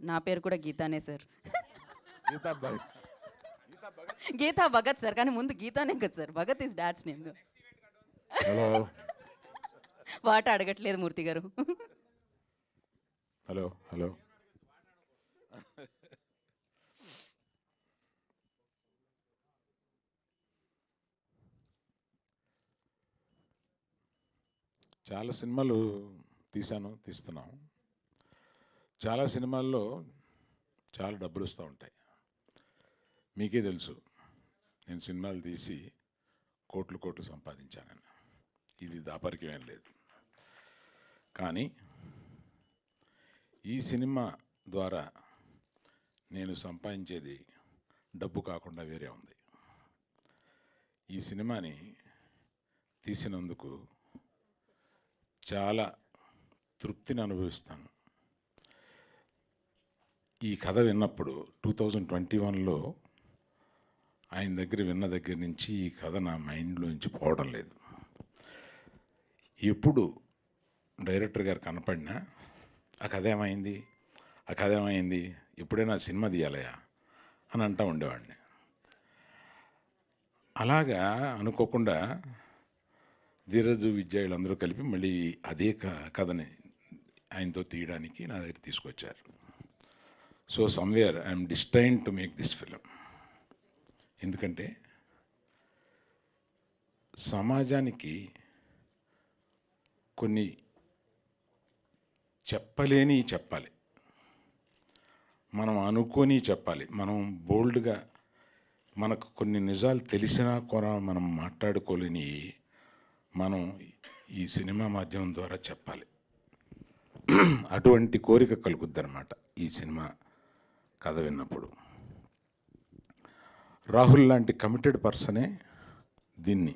నా పేరు కూడా గీతానే సార్. గీతా భగత్. గీతా భగత్ సార్. కానీ ముందు గీతానే కదా sir. Bhagat is dad's name hello వాట అడగట్లేదు మూర్తి గారు. హలో హలో చాలా సినిమాలు తీశాను తీస్తున్నాం. చాలా సినిమాల్లో చాలా డబ్బులు వస్తూ ఉంటాయి. మీకే తెలుసు. నేను సినిమాలు తీసి కోట్లు కోట్లు సంపాదించానని ఇది దాపరికమేం లేదు. కానీ ఈ సినిమా ద్వారా నేను సంపాదించేది డబ్బు కాకుండా వేరే ఉంది. ఈ సినిమాని తీసినందుకు చాలా తృప్తిని అనుభవిస్తాను. ఈ కథ విన్నప్పుడు టూ థౌజండ్ ట్వంటీ వన్లో ఆయన దగ్గర విన్న దగ్గర నుంచి ఈ కథ నా మైండ్లోంచి పోవడం లేదు. ఎప్పుడు డైరెక్టర్ గారు కనపడినా ఆ కథ ఏమైంది? ఆ కథ ఏమైంది? ఎప్పుడైనా సినిమా తీయాలయా? అని అంటూ ఉండేవాడిని. అలాగా అనుకోకుండా ధీరజు విద్య వీళ్ళందరూ కలిపి మళ్ళీ అదే క- కథని ఆయనతో తీయడానికి నా దగ్గర తీసుకొచ్చారు. So somewhere I'm destined to make this film ఎందుకంటే సమాజానికి కొన్ని చెప్పలేని చెప్పాలి. మనం అనుకోని చెప్పాలి. మనం బోల్డ్గా మనకు కొన్ని నిజాలు తెలిసినా కూడా మనం మాట్లాడుకోలేని మనం ఈ సినిమా మాధ్యమం ద్వారా చెప్పాలి. అటువంటి కోరిక కలుగుద్దనమాట ఈ సినిమా కథ విన్నప్పుడు. రాహుల్ లాంటి కమిటెడ్ పర్సనే దీన్ని.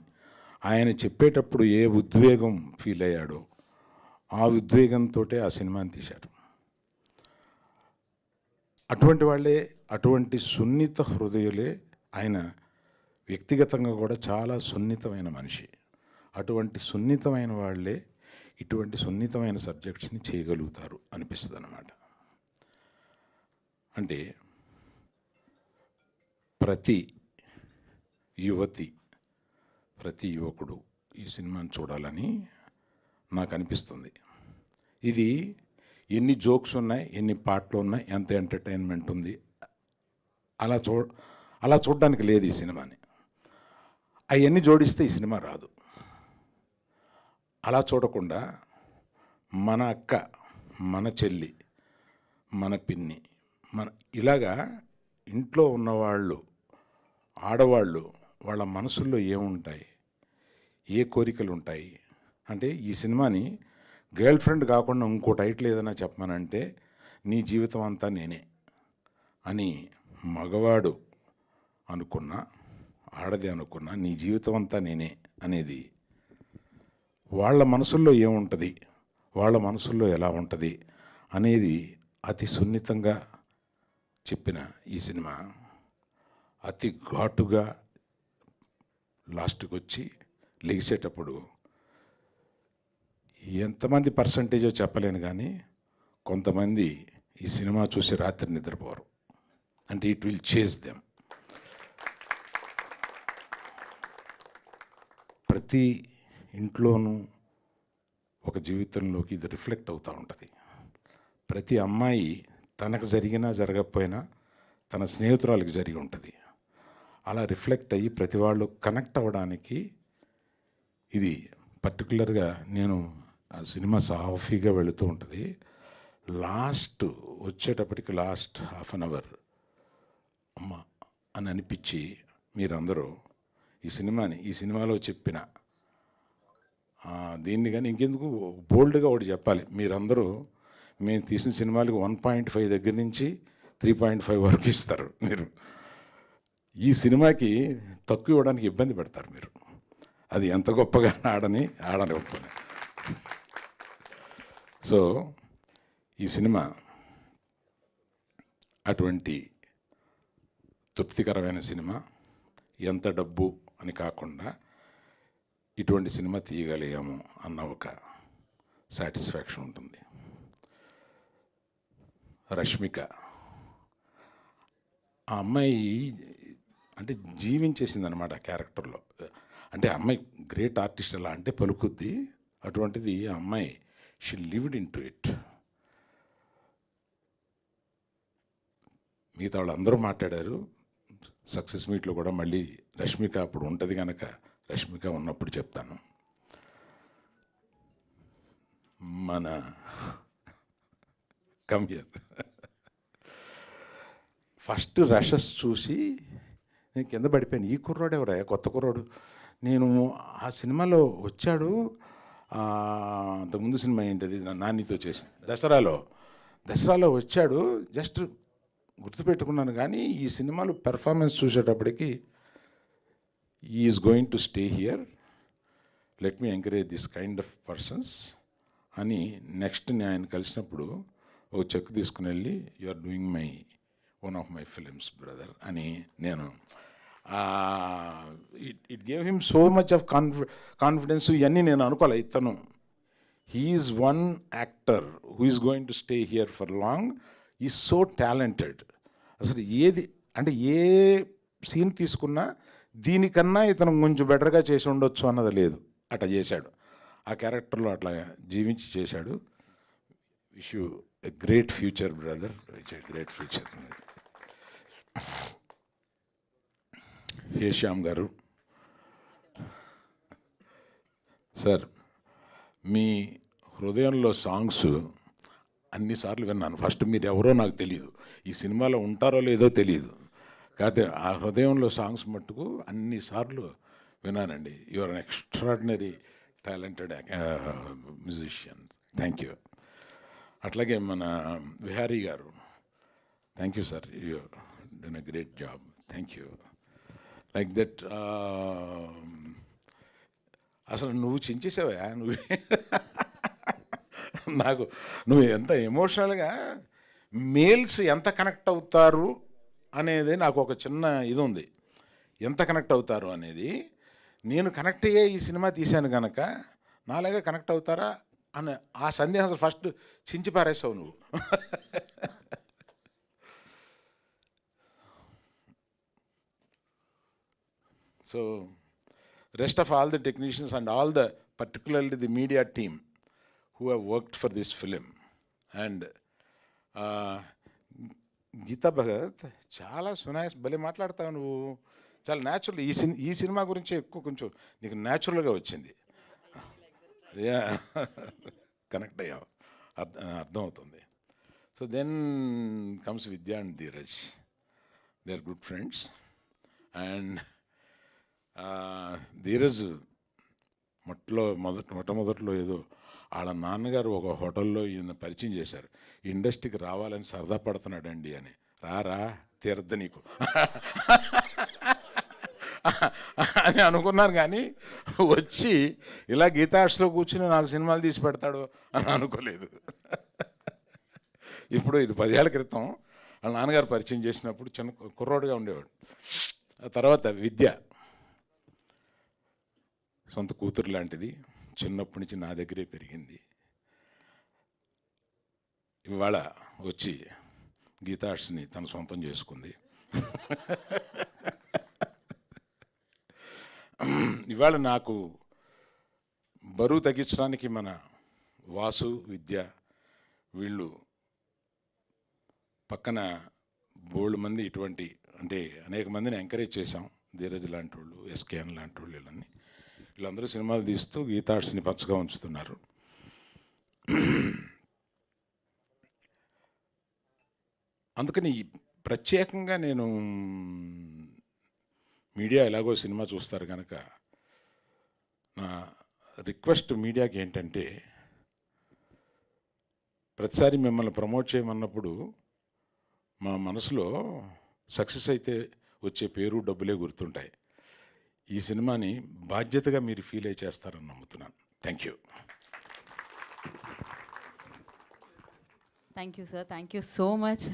ఆయన చెప్పేటప్పుడు ఏ ఉద్వేగం ఫీల్ అయ్యాడో ఆ ఉద్వేగంతో ఆ సినిమాని తీశారు. అటువంటి వాళ్ళే అటువంటి సున్నిత హృదయులే ఆయన వ్యక్తిగతంగా కూడా చాలా సున్నితమైన మనిషి. అటువంటి సున్నితమైన వాళ్ళే ఇటువంటి సున్నితమైన సబ్జెక్ట్స్ని చేయగలుగుతారు అనిపిస్తుంది అన్నమాట అంటే ప్రతి యువతి ప్రతి యువకుడు ఈ సినిమాని చూడాలని నాకు అనిపిస్తుంది. ఇది ఎన్ని జోక్స్ ఉన్నాయి ఎన్ని పాటలు ఉన్నాయి ఎంత ఎంటర్టైన్మెంట్ ఉంది అలా చూ అలా చూడడానికి లేదు ఈ సినిమాని. అవన్నీ జోడిస్తే ఈ సినిమా రాదు. అలా చూడకుండా మన అక్క మన చెల్లి మన పిన్ని మన ఇలాగా ఇంట్లో ఉన్నవాళ్ళు ఆడవాళ్ళు వాళ్ళ మనసుల్లో ఏముంటాయి? ఏ కోరికలు ఉంటాయి అంటే ఈ సినిమాని గర్ల్ ఫ్రెండ్ కాకుండా ఇంకో టైటిల్ ఏదైనా చెప్పమనంటే నీ జీవితం అంతా నేనే అని మగవాడు అనుకున్నా ఆడది అనుకున్నా నీ జీవితం అంతా నేనే అనేది వాళ్ళ మనసుల్లో ఏముంటుంది? వాళ్ళ మనసుల్లో ఎలా ఉంటుంది? అనేది అతి సున్నితంగా చెప్పిన ఈ సినిమా అతి ఘాటుగా లాస్ట్కి వచ్చి లెగిసేటప్పుడు ఎంతమంది పర్సంటేజో చెప్పలేను కానీ కొంతమంది ఈ సినిమా చూసి రాత్రి నిద్రపోరు. అంటే ఇట్ విల్ చేజ్ దెమ్. ప్రతి ఇంట్లోనూ ఒక జీవితంలోకి ఇది రిఫ్లెక్ట్ అవుతూ ఉంటుంది. ప్రతి అమ్మాయి తనకు జరిగినా జరగకపోయినా తన స్నేహితురాలకు జరిగి ఉంటుంది. అలా రిఫ్లెక్ట్ అయ్యి ప్రతి వాళ్ళు కనెక్ట్ అవ్వడానికి ఇది పర్టికులర్గా నేను ఆ సినిమా సాఫీగా వెళుతూ ఉంటుంది. లాస్ట్ వచ్చేటప్పటికి లాస్ట్ హాఫ్ అన్ అవర్ అమ్మ అని అనిపించి మీరందరూ ఈ సినిమాని ఈ సినిమాలో చెప్పిన దీన్ని కానీ ఇంకెందుకు బోల్డ్గా ఒకటి చెప్పాలి. మీరందరూ మేము తీసిన సినిమాలకు వన్ పాయింట్ ఫైవ్ దగ్గర నుంచి త్రీ పాయింట్ ఫైవ్ వరకు ఇస్తారు మీరు. ఈ సినిమాకి తక్కువ ఇవ్వడానికి ఇబ్బంది పెడతారు మీరు. అది ఎంత గొప్పగా ఆడని ఆడని ఒప్పుకొని. సో ఈ సినిమా అటువంటి తృప్తికరమైన సినిమా. ఎంత డబ్బు అని కాకుండా ఇటువంటి సినిమా తీయగలిగాము అన్న ఒక సాటిస్ఫాక్షన్ ఉంటుంది. రష్మిక. ఆ అమ్మాయి అంటే జీవించేసింది అనమాట క్యారెక్టర్లో. అంటే ఆ అమ్మాయి గ్రేట్ ఆర్టిస్ట్ ఎలా అంటే పలుకుద్ది. అటువంటిది ఆ అమ్మాయి she lived in to it. మిగతా వాళ్ళు అందరూ మాట్లాడారు. సక్సెస్ మీట్లో కూడా మళ్ళీ రష్మిక అప్పుడు ఉంటుంది కనుక రష్మిక ఉన్నప్పుడు చెప్తాను. మన కమ్యర్ ఫస్ట్ రషస్ చూసి నేను కింద పడిపోయాను. ఈ కుర్రాడు ఎవరా? కొత్త కుర్రాడు? నేను ఆ సినిమాలో వచ్చాడు. అంతకుముందు సినిమా ఏంటిది? నా- నానితో చేసి దసరాలో. దసరాలో వచ్చాడు. జస్ట్ గుర్తుపెట్టుకున్నాను కానీ ఈ సినిమాలో పెర్ఫార్మెన్స్ చూసేటప్పటికి is going to stay here let me encourage this kind of persons అని నెక్స్ట్ నేను ఆయన కలిసినప్పుడు ఒక చెక్ తీసుకుని వెళ్ళి you are doing my one of my films brother అని నేను it it gave him so much of confi confidence ఇవన్నీ నేను అనుకోలే ఇతను. He's one actor who is going to stay here for long is so talented అసలు ఏది అంటే ఏ scene తీసుకున్నా దీనికన్నా ఇతను కొంచెం బెటర్గా చేసి ఉండొచ్చు అన్నది లేదు. అట్లా చేశాడు. ఆ క్యారెక్టర్లో అట్లా జీవించి చేశాడు. Wish you a great future brother which a great future hey Shyam గారు. సార్ మీ హృదయంలో సాంగ్స్ అన్నిసార్లు విన్నాను. ఫస్ట్ మీరు ఎవరో నాకు తెలియదు ఈ సినిమాలో ఉంటారో లేదో తెలియదు కాబట్టి ఆ హృదయంలో సాంగ్స్ మట్టుకు అన్నిసార్లు విన్నానండి. You are an extraordinary talented musician thank you అట్లాగే మన విహారీ గారు. Thank you sir you done a great job thank you like that uh, అసలు నువ్వు చించేసావా? నువ్వు నాకు నువ్వు ఎంత ఎమోషనల్గా మేల్స్ ఎంత కనెక్ట్ అవుతారు అనేది నాకు ఒక చిన్న ఇది ఉంది ఎంత కనెక్ట్ అవుతారు అనేది నేను కనెక్ట్ అయ్యే ఈ సినిమా తీశాను కనుక నాలాగా కనెక్ట్ అవుతారా? అని ఆ సందేహం అసలు ఫస్ట్ చించి పారేసావు నువ్వు. So, rest of all the technicians and all the, particularly the media team who have worked for this film. And uh, Gita Bhagat చాలా సునాయస్ భలే మాట్లాడతావు నువ్వు చాలా న్యాచురల్ ఈ సిని ఈ సినిమా గురించి ఎక్కువ కొంచెం నీకు న్యాచురల్గా వచ్చింది కనెక్ట్ అయ్యావు అర్థం అర్థమవుతుంది so then comes Vidya and Dheeraj they are good friends and Dheeraj మొట్టలో మొదట మొట్టమొదట్లో ఏదో వాళ్ళ నాన్నగారు ఒక హోటల్లో ఈయన పరిచయం చేశారు. ఇండస్ట్రీకి రావాలని సరదా పడుతున్నాడండి అని. రారా తీరద్దు నీకు. అని అనుకున్నాను కానీ వచ్చి ఇలా గీతార్ట్స్లో కూర్చుని నాకు సినిమాలు తీసి పెడతాడు అని అనుకోలేదు. ఇప్పుడు ఇది పదేళ్ళ క్రితం వాళ్ళ నాన్నగారు పరిచయం చేసినప్పుడు చిన్న కుర్రోడుగా ఉండేవాడు. ఆ తర్వాత విద్య. సొంత కూతురు లాంటిది. చిన్నప్పటి నుంచి నా దగ్గరే పెరిగింది. ఇవాళ వచ్చి గీతార్ట్స్ని తన సొంతం చేసుకుంది. ఇవాళ నాకు బరువు తగ్గించడానికి మన వాసు విద్య వీళ్ళు పక్కన బోల్డ్ మంది ఇటువంటి అంటే అనేక మందిని ఎంకరేజ్ చేశాం. ధీరజ్ లాంటి వాళ్ళు ఎస్కేఎన్ లాంటి వాళ్ళు వీళ్ళని. వీళ్ళందరూ సినిమాలు తీస్తూ గీతార్ట్స్ని పచ్చగా ఉంచుతున్నారు. అందుకని ప్రత్యేకంగా నేను మీడియా ఎలాగో సినిమా చూస్తారు కనుక నా రిక్వెస్ట్ మీడియాకి ఏంటంటే ప్రతిసారి మిమ్మల్ని ప్రమోట్ చేయమన్నప్పుడు మా మనసులో సక్సెస్ అయితే వచ్చే పేరు డబ్బులే గుర్తుంటాయి. ఈ సినిమాని బాధ్యతగా మీరు ఫీల్ అయి చేస్తారని నమ్ముతున్నాను. Thank you thank you sir thank you so much